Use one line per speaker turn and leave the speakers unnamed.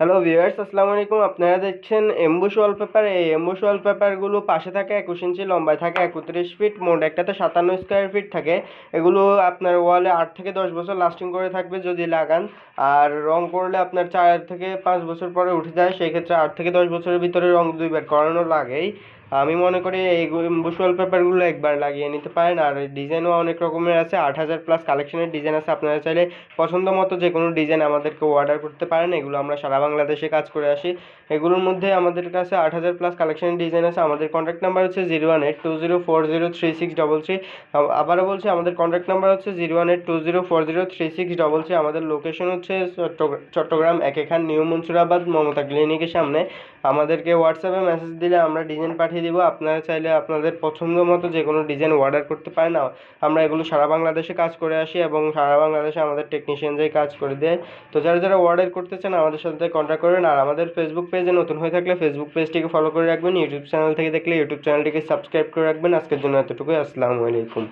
Hello viewers আসসালামু আলাইকুম। আপনারা দেখছেন এম্বুস ওয়ালপেপার এই এম্বুস ওয়ালপেপারগুলো পাশে থাকে একুশ ইঞ্চি, লম্বায় থাকে একত্রিশ ফিট মোট একটাতে সাতান্ন স্কোয়ার ফিট থাকে। এগুলো আপনার ওয়ালে আট থেকে দশ বছর লাস্টিং করে থাকবে যদি লাগান। আর রং করলে আপনার চার থেকে পাঁচ বছর পরে উঠে যায় সেক্ষেত্রে আট থেকে দশ বছরের ভিতরে রং দুইবার করানো লাগেই। আমি মনে করি এই এমবুশ ওয়ালপেপারগুলো একবার লাগিয়ে নিতে পারেন। আর ডিজাইনও অনেক রকমের আছে। আট হাজার প্লাস কালেকশনের ডিজাইন আছে। আপনারা চাইলে পছন্দ মতো যে কোনো ডিজাইন আমাদেরকে অর্ডার করতে পারেন। এগুলো আমরা সারা বাংলাদেশে কাজ করে আসি। এগুলোর মধ্যে আমাদের কাছে আট হাজার প্লাস কালেকশনের ডিজাইন আছে। আমাদের কন্ট্যাক্ট নাম্বার হচ্ছে zero one eight two zero four zero three six double three আবারও বলছি, আমাদের কন্ট্যাক্ট নাম্বার হচ্ছে zero one eight two zero four zero three six double three আমাদের লোকেশন হচ্ছে চট্টগ্রাম চট্টগ্রাম একেখান নিউ মনসুরাবাদ মমতা ক্লিনিকের সামনে। আমাদেরকে হোয়াটসঅ্যাপে মেসেজ দিলে আমরা ডিজাইন পাঠিয়ে দিব। আপনারা চাইলে আপনাদের পছন্দ মতো যে কোনো ডিজাইন অর্ডার করতে পারেন। আমরা এগুলো সারা বাংলাদেশে কাজ করে আসি এবং সারা বাংলাদেশে আমাদের টেকনিশিয়ানরাই কাজ করে দেয়। তো যারা যারা অর্ডার করতে চান আমাদের সাথে কন্ট্যাক্ট করবেন। আর আমাদের ফেসবুক পেজে নতুন হয়ে থাকলে ফেসবুক পেজটিকে ফলো করে রাখবেন। ইউটিউব চ্যানেল থেকে দেখলে ইউটিউব চ্যানেলটিকে সাবস্ক্রাইব করে রাখবেন। আজকের জন্য এতটুকুই। আসসালামু আলাইকুম।